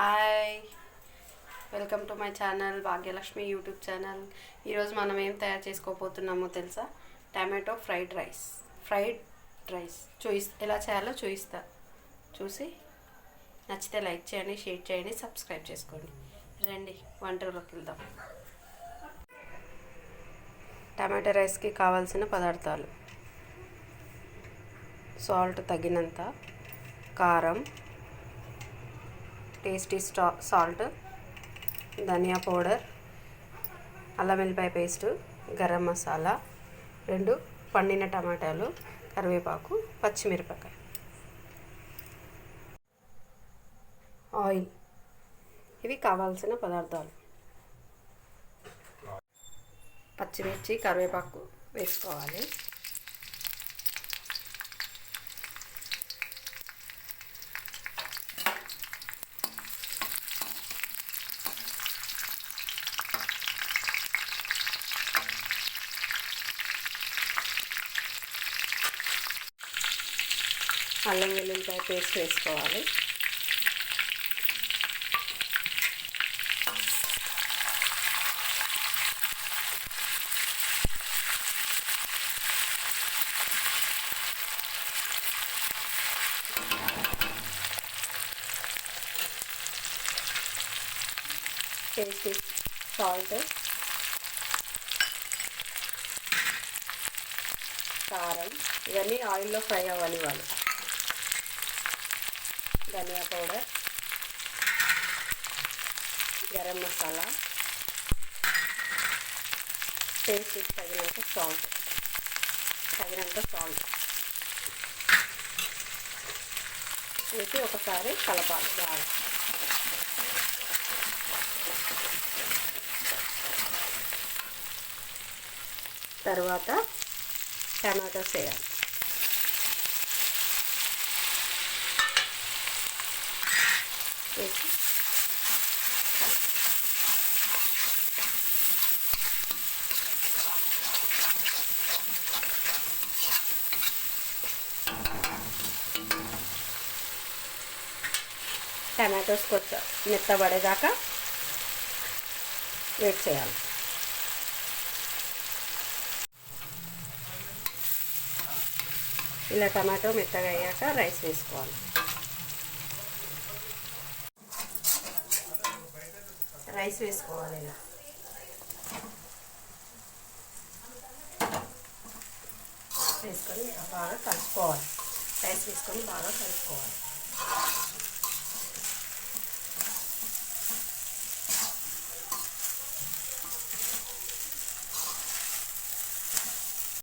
Hi. Welcome to my channel Bhagyalakshmi YouTube channel. ఈరోజు మనం ఏం తయారు చేసుకోబోతున్నామో తెలుసా? Tomato fried rice. Fried rice. చూయి ఎలా చేయాలో చూయిస్తా. చూసి నచ్చితే లైక్ చేయండి షేర్ చేయండి సబ్స్క్రైబ్ చేసుకోండి. రండి వంటలోకి వెళ్దాం. టమాటో రైస్కి కావాల్సిన పదార్థాలు. సాల్ట్ తగినంత కారం టేస్టీ స్టా సాల్ట్ ధనియా పౌడర్ అల్లం వెల్లిపాయ పేస్ట్ గరం మసాలా రెండు పండిన టమాటాలు కరివేపాకు పచ్చిమిరపకాయ. ఆయిల్ ఇవి కావాల్సిన పదార్థాలు. పచ్చిమిర్చి కరివేపాకు వేసుకోవాలి. అల్లం వెల్లుల్లిపాయ పేస్ట్ వేసుకోవాలి. టేస్టీ సాల్ట్ కారం ఇవన్నీ ఆయిల్లో ఫ్రై అవ్వాలి వాళ్ళు ధనియా పౌడర్ గరం మసాలా టేస్ట్ తగినంత సాల్ట్ తగినంత సాల్ట్. వేసి ఒకసారి కలపాలి బాగా. తర్వాత టమాటోస్ వేయాలి వేసి టమాటోస్ కొంచెం మెత్తబడేదాకా వెయిట్ చేయాలి. ఇలా టమాటో మెత్తగా అయ్యాక రైస్ వేసుకోవాలి. రైస్ వేసుకోవాలి ఇలా. వేసుకొని బాగా కలుపుకోవాలి. రైస్ వేసుకొని బాగా కలుపుకోవాలి.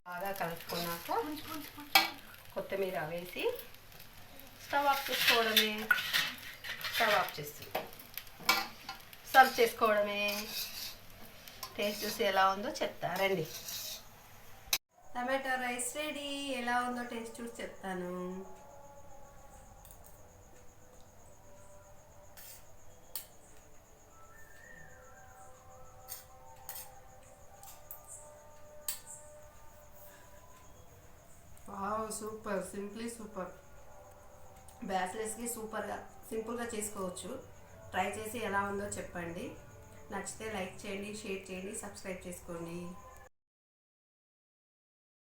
బాగా కలుపుకున్నాక కొత్తిమీర వేసి స్టవ్ ఆఫ్ చేసుకోవడమే. స్టవ్ ఆఫ్ చేస్తుంది. సర్వ్ చేసుకోవడమే. టేస్ట్ చూసి ఎలా ఉందో చెప్తా. రండి. Tomato rice ready. ఎలా ఉందో టేస్ట్ చూసి చెప్తాను. Wow super. Simply super. బ్యాచిలర్స్కి సూపర్గా సింపుల్గా చేసుకోవచ్చు. ట్రై చేసి ఎలా ఉందో చెప్పండి. నచ్చితే లైక్ చేయండి షేర్ చేయండి సబ్స్క్రైబ్ చేసుకోండి.